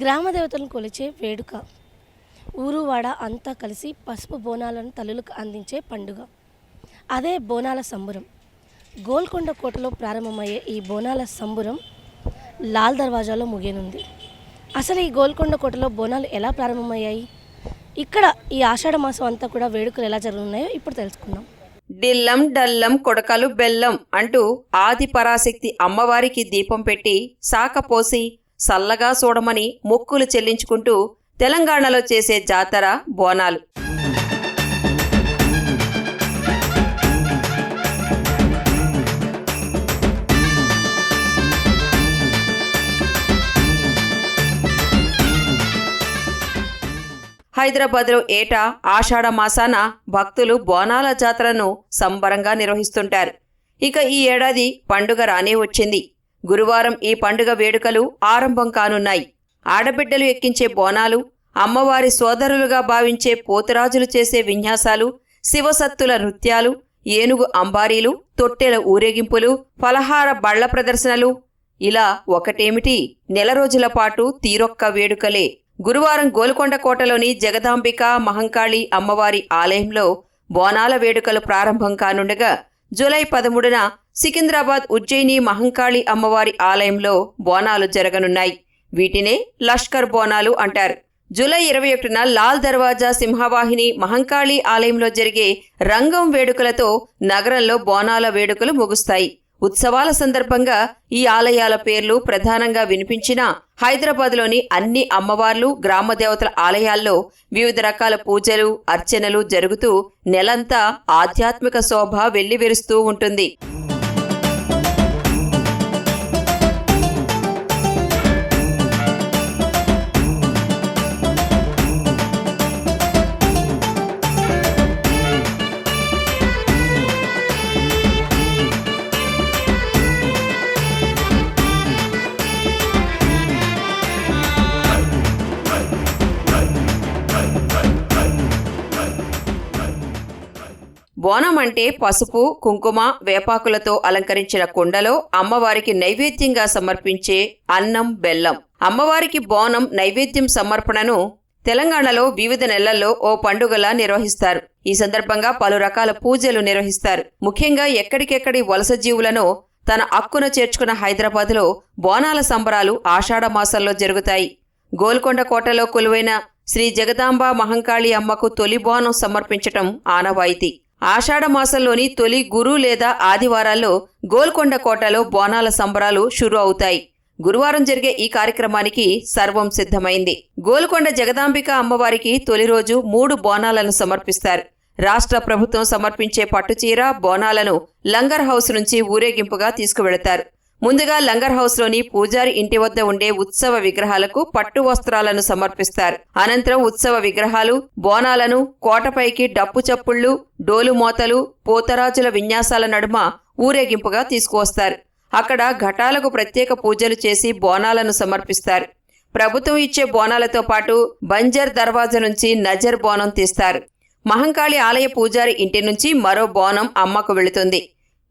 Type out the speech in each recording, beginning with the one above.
గ్రామ దేవతలను కొలిచే వేడుక. ఊరు వాడ అంతా కలిసి పసుపు బోనాలను తల్లులకు అందించే పండుగ. అదే బోనాల సంబురం. గోల్కొండ కోటలో ప్రారంభమయ్యే ఈ బోనాల సంబురం లాల్ దర్వాజాలో ముగియనుంది. అసలు ఈ గోల్కొండ కోటలో బోనాలు ఎలా ప్రారంభమయ్యాయి? ఇక్కడ ఈ ఆషాఢ మాసం అంతా కూడా వేడుకలు ఎలా జరుగుతున్నాయో ఇప్పుడు తెలుసుకుందాం. డిల్లం డల్లం కొడకలు బెల్లం అంటూ ఆది పరాశక్తి అమ్మవారికి దీపం పెట్టి శాఖ పోసి సల్లగా చూడమని మొక్కులు చెల్లించుకుంటూ తెలంగాణలో చేసే జాతర బోనాలు. హైదరాబాద్లో ఏటా ఆషాఢ మాసాన భక్తులు బోనాల జాతరను సంబరంగా నిర్వహిస్తుంటారు. ఇక ఈ ఏడాది పండుగ రానే వచ్చింది. గురువారం ఈ పండుగ వేడుకలు ఆరంభం కానున్నాయి. ఆడబిడ్డలు ఎక్కించే బోనాలు అమ్మవారి సోదరులుగా భావించే పోతురాజులు చేసే విన్యాసాలు శివసత్తుల నృత్యాలు ఏనుగు అంబారీలు తొట్టెల ఊరేగింపులు ఫలహార బళ్ళ ప్రదర్శనలు. ఇలా ఒకటేమిటి? నెల రోజుల పాటు తీరొక్క వేడుకలే. గురువారం గోల్కొండ కోటలోని జగదాంబిక మహంకాళి అమ్మవారి ఆలయంలో బోనాల వేడుకలు ప్రారంభం కానుండగా జూలై పదమూడున సికింద్రాబాద్ ఉజ్జయిని మహంకాళి అమ్మవారి ఆలయంలో బోనాలు జరగనున్నాయి. వీటినే లష్కర్ బోనాలు అంటారు. జూలై ఇరవై ఒకటిన లాల్ దర్వాజా సింహవాహిని మహంకాళి ఆలయంలో జరిగే రంగం వేడుకలతో నగరంలో బోనాల వేడుకలు ముగుస్తాయి. ఉత్సవాల సందర్భంగా ఈ ఆలయాల పేర్లు ప్రధానంగా వినిపించినా హైదరాబాద్లోని అన్ని అమ్మవార్లు గ్రామ దేవతల ఆలయాల్లో వివిధ రకాల పూజలు అర్చనలు జరుగుతూ నెలంతా ఆధ్యాత్మిక శోభ వెల్లివిరుస్తూ ఉంటుంది. బోనం అంటే పసుపు కుంకుమ వేపాకులతో అలంకరించిన కుండలో అమ్మవారికి నైవేద్యంగా సమర్పించే అన్నం బెల్లం. అమ్మవారికి బోనం నైవేద్యం సమర్పణను తెలంగాణలో వివిధ నెలల్లో ఓ పండుగలా నిర్వహిస్తారు. ఈ సందర్భంగా పలు రకాల పూజలు నిర్వహిస్తారు. ముఖ్యంగా ఎక్కడికెక్కడి వలస జీవులను తన అక్కున చేర్చుకున్న హైదరాబాద్లో బోనాల సంబరాలు ఆషాఢ మాసంలో జరుగుతాయి. గోల్కొండ కోటలో కొలువైన శ్రీ జగదాంబ మహంకాళి అమ్మకు తొలి బోనం సమర్పించటం ఆనవాయితీ. ఆషాఢ మాసంలోని తొలి గురు లేదా ఆదివారాల్లో గోల్కొండ కోటలో బోనాల సంబరాలు షురు అవుతాయి. గురువారం జరిగే ఈ కార్యక్రమానికి సర్వం సిద్ధమైంది. గోల్కొండ జగదాంబిక అమ్మవారికి తొలి రోజు మూడు బోనాలను సమర్పిస్తారు. రాష్ట్ర ప్రభుత్వం సమర్పించే పట్టుచీర బోనాలను లంగర్ హౌస్ నుంచి ఊరేగింపుగా తీసుకువెళతారు. ముందుగా లంగర్ హౌస్లోని పూజారి ఇంటి వద్ద ఉండే ఉత్సవ విగ్రహాలకు పట్టు వస్త్రాలను సమర్పిస్తారు. అనంతరం ఉత్సవ విగ్రహాలు బోనాలను కోటపైకి డప్పు చప్పుళ్ళు డోలు మోతలు పోతరాజుల విన్యాసాల నడుమ ఊరేగింపుగా తీసుకువస్తారు. అక్కడ ఘటాలకు ప్రత్యేక పూజలు చేసి బోనాలను సమర్పిస్తారు. ప్రభుత్వం ఇచ్చే బోనాలతో పాటు బంజర్ దర్వాజా నుంచి నజర్ బోనం తీస్తారు. మహంకాళి ఆలయ పూజారి ఇంటి నుంచి మరో బోనం అమ్మకు వెళుతుంది.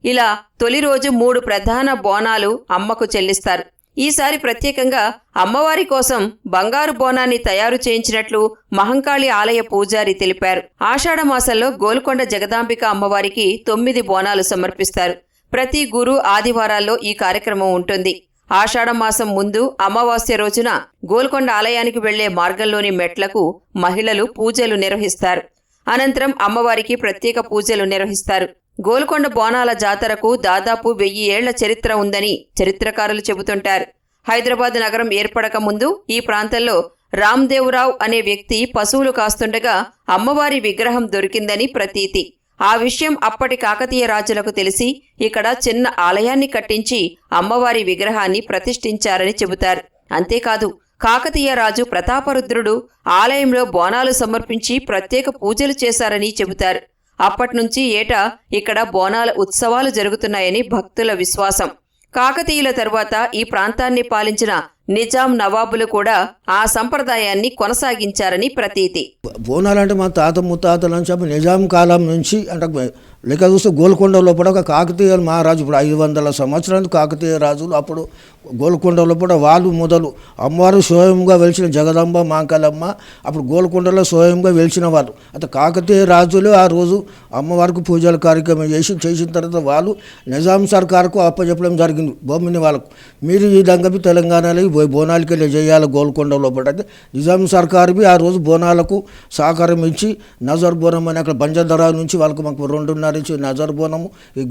ఇలా తొలి రోజు మూడు ప్రధాన బోనాలు అమ్మకు చెల్లిస్తారు. ఈసారి ప్రత్యేకంగా అమ్మవారి కోసం బంగారు బోనాన్ని తయారు చేయించినట్లు మహంకాళి ఆలయ పూజారి తెలిపారు. ఆషాఢమాసంలో గోల్కొండ జగదాంబిక అమ్మవారికి తొమ్మిది బోనాలు సమర్పిస్తారు. ప్రతి గురు ఆదివారాల్లో ఈ కార్యక్రమం ఉంటుంది. ఆషాఢమాసం ముందు అమావాస్య రోజున గోల్కొండ ఆలయానికి వెళ్ళే మార్గంలోని మెట్లకు మహిళలు పూజలు నిర్వహిస్తారు. అనంతరం అమ్మవారికి ప్రత్యేక పూజలు నిర్వహిస్తారు. గోల్కొండ బోనాల జాతరకు దాదాపు వెయ్యి ఏళ్ళ చరిత్ర ఉందని చరిత్రకారులు చెబుతుంటారు. హైదరాబాద్ నగరం ఏర్పడక ముందు ఈ ప్రాంతంలో రామ్దేవరావు అనే వ్యక్తి పశువులు కాస్తుండగా అమ్మవారి విగ్రహం దొరికిందని ప్రతీతి. ఆ విషయం అప్పటి కాకతీయ రాజులకు తెలిసి ఇక్కడ చిన్న ఆలయాన్ని కట్టించి అమ్మవారి విగ్రహాన్ని ప్రతిష్ఠించారని చెబుతారు. అంతేకాదు కాకతీయ రాజు ప్రతాపరుద్రుడు ఆలయంలో బోనాలు సమర్పించి ప్రత్యేక పూజలు చేశారని చెబుతారు. అప్పట్నుంచి ఏటా ఇక్కడ బోనాల ఉత్సవాలు జరుగుతున్నాయని భక్తుల విశ్వాసం. కాకతీయుల తరువాత ఈ ప్రాంతాన్ని పాలించిన నిజాం నవాబులు కూడా ఆ సంప్రదాయాన్ని కొనసాగించారని ప్రతీతి. బోనాలంటే మా తాత ముత్తాతల నుంచి నిజాం కాలం నుంచి అంటే లెక్క చూస్తే గోల్కొండ లోపల ఒక కాకతీయ మహారాజు ఇప్పుడు ఐదు వందల సంవత్సరాలు కాకతీయ రాజులు. అప్పుడు గోల్కొండ లోపల వాళ్ళు మొదలు అమ్మవారు స్వయంగా వెలిచిన జగదంబ మాంకలమ్మ అప్పుడు గోల్కొండలో స్వయంగా వెలిచిన వాళ్ళు. అయితే కాకతీయ రాజులు ఆ రోజు అమ్మవారికి పూజల కార్యక్రమం చేసి చేసిన తర్వాత వాళ్ళు నిజాం సర్కార్కు అప్పచెప్పడం జరిగింది. భూమిని వాళ్ళకు. మీరు ఈ విధంగా తెలంగాణలో పోయి బో- బోనాలకి వెళ్ళి చేయాలి గోల్కొండలో లోపల నిజాం సర్కారు ఆ రోజు బోనాలకు సహకారం ఇచ్చి నజర్ బోనం అని అక్కడ బంజాదరా నుంచి వాళ్ళకు మాకు రెండున్నర నుంచి నజర్ బోనము.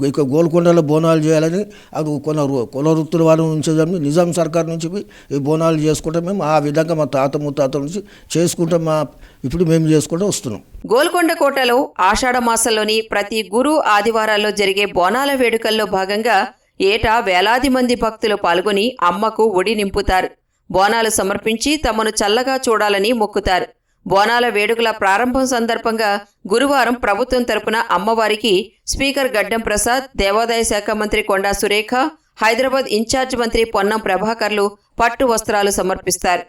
ఇక గోల్కొండలో బోనాలు చేయాలని అది కొన కుల వృత్తుల వాళ్ళ నుంచి నిజాం సర్కార్ నుంచి ఈ బోనాలు చేసుకుంటాం మేము ఆ విధంగా మా తాత ముత్తాత నుంచి చేసుకుంటాం మా ఇప్పుడు మేము చేసుకుంటూ వస్తున్నాం. గోల్కొండ కోటలో ఆషాఢ మాసంలోని ప్రతి గురు ఆదివారాల్లో జరిగే బోనాల వేడుకల్లో భాగంగా ఏటా వేలాది మంది భక్తులు పాల్గొని అమ్మకు ఒడి నింపుతారు. బోనాలు సమర్పించి తమను చల్లగా చూడాలని మొక్కుతారు. బోనాల వేడుకల ప్రారంభం సందర్భంగా గురువారం ప్రభుత్వం తరపున అమ్మవారికి స్పీకర్ గడ్డం ప్రసాద్ దేవాదాయ శాఖ మంత్రి కొండా సురేఖ హైదరాబాద్ ఇన్ఛార్జ్ మంత్రి పొన్నం ప్రభాకర్లు పట్టు వస్త్రాలు సమర్పిస్తారు.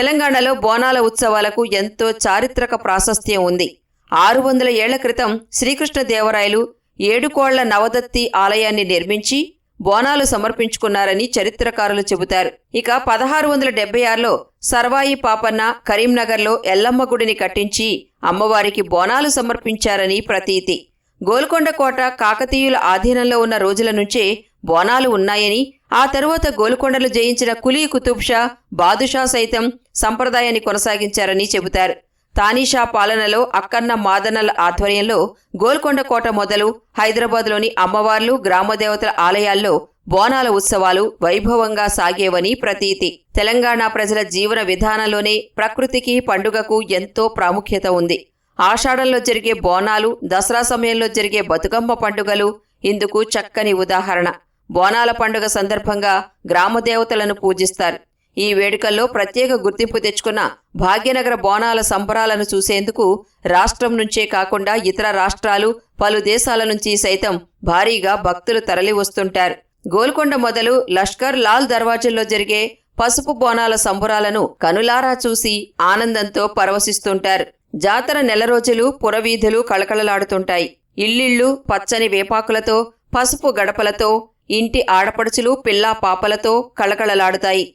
తెలంగాణలో బోనాల ఉత్సవాలకు ఎంతో చారిత్రక ప్రాశస్త్యం ఉంది. ఆరు వందల ఏళ్ళ క్రితం శ్రీకృష్ణదేవరాయలు ఏడుకోళ్ళ నవదత్తి ఆలయాన్ని నిర్మించి బోనాలు సమర్పించుకున్నారని చరిత్రకారులు చెబుతారు. ఇక పదహారు వందల డెబ్బై ఆరులో సర్వాయి పాపన్న కరీంనగర్లో ఎల్లమ్మ గుడిని కట్టించి అమ్మవారికి బోనాలు సమర్పించారని ప్రతీతి. గోల్కొండ కోట కాకతీయుల ఆధీనంలో ఉన్న రోజుల నుంచే బోనాలు ఉన్నాయని ఆ తరువాత గోల్కొండలు జయించిన కులీ కుతుబ్ షా బాదుషా సైతం సంప్రదాయాన్ని కొనసాగించారని చెబుతారు. తానీషా పాలనలో అక్కన్న మాదనల ఆధ్వర్యంలో గోల్కొండ కోట మొదలు హైదరాబాద్లోని అమ్మవార్లు గ్రామదేవతల ఆలయాల్లో బోనాల ఉత్సవాలు వైభవంగా సాగేవని ప్రతీతి. తెలంగాణ ప్రజల జీవన విధానంలోనే ప్రకృతికి పండుగకు ఎంతో ప్రాముఖ్యత ఉంది. ఆషాఢంలో జరిగే బోనాలు దసరా సమయంలో జరిగే బతుకమ్మ పండుగలు ఇందుకు చక్కని ఉదాహరణ. బోనాల పండుగ సందర్భంగా గ్రామదేవతలను పూజిస్తారు. ఈ వేడుకల్లో ప్రత్యేక గుర్తింపు తెచ్చుకున్న భాగ్యనగర బోనాల సంబరాలను చూసేందుకు రాష్ట్రం నుంచే కాకుండా ఇతర రాష్ట్రాలు పలు దేశాల నుంచి సైతం భారీగా భక్తులు తరలి వస్తుంటారు. గోల్కొండ మొదలు లష్కర్ లాల్ దర్వాజల్లో జరిగే పసుపు బోనాల సంబురాలను కనులారా చూసి ఆనందంతో పరవశిస్తుంటారు. జాతర నెల రోజులు పురవీధులు కళకళలాడుతుంటాయి. ఇల్లిళ్ళు పచ్చని వేపాకులతో పసుపు గడపలతో ఇంటి ఆడపడుచులు పిల్లా పాపలతో కళకళలాడుతాయి.